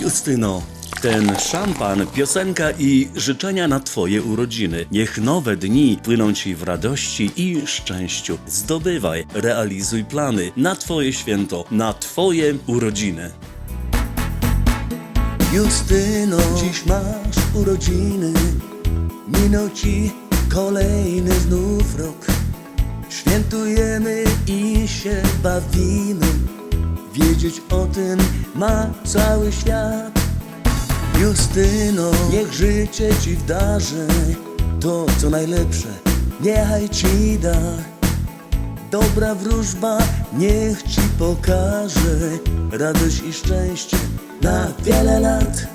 Justyno, ten szampan, piosenka i życzenia na Twoje urodziny. Niech nowe dni płyną Ci w radości i szczęściu. Zdobywaj, realizuj plany na Twoje święto, na Twoje urodziny. Justyno, dziś masz urodziny. Minął Ci kolejny znów rok. Świętujemy i się bawimy. Wiedzieć o tym ma cały świat. Justyno, niech życie ci wdarzy to, co najlepsze, niechaj ci da. Dobra wróżba niech ci pokaże radość i szczęście na wiele lat.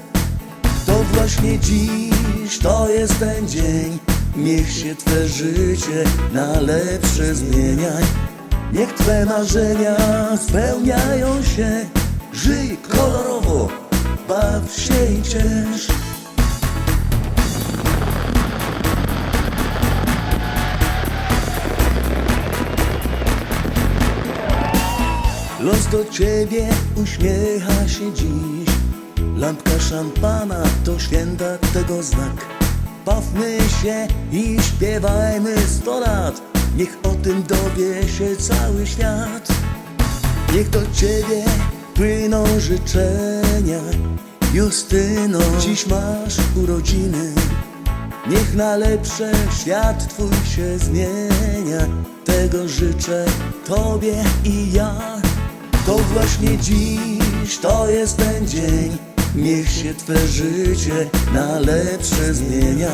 To właśnie dziś, to jest ten dzień, niech się Twe życie na lepsze zmienia. Niech Twe marzenia spełniają się, żyj kolorowo, baw się i ciesz. Los do ciebie uśmiecha się dziś. Lampka szampana to święta tego znak. Bawmy się i śpiewajmy sto lat Niech o tym dowie się cały świat. Niech do ciebie płyną życzenia Justyno, dziś masz urodziny. Niech na lepsze świat twój się zmienia. Tego życzę tobie i ja. To właśnie dziś, to jest ten dzień. Niech się twe życie na lepsze zmienia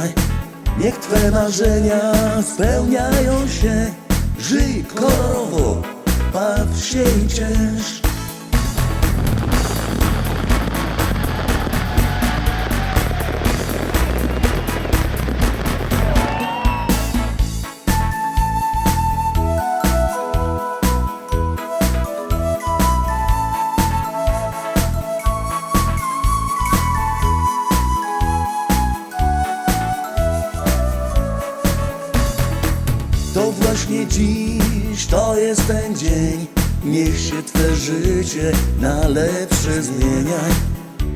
Niech twe marzenia spełniają się. Żyj kolorowo, baw się i ciesz To właśnie dziś, to jest ten dzień. Niech się Twe życie na lepsze zmienia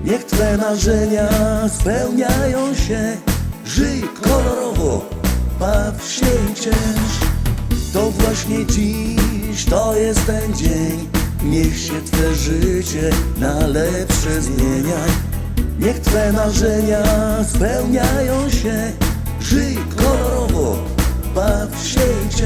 Niech Twe marzenia spełniają się. Żyj kolorowo, baw się i ciesz To właśnie dziś, to jest ten dzień. Niech się Twe życie na lepsze zmienia Niech Twe marzenia spełniają się. Żyj kolorowo, baw się i ciesz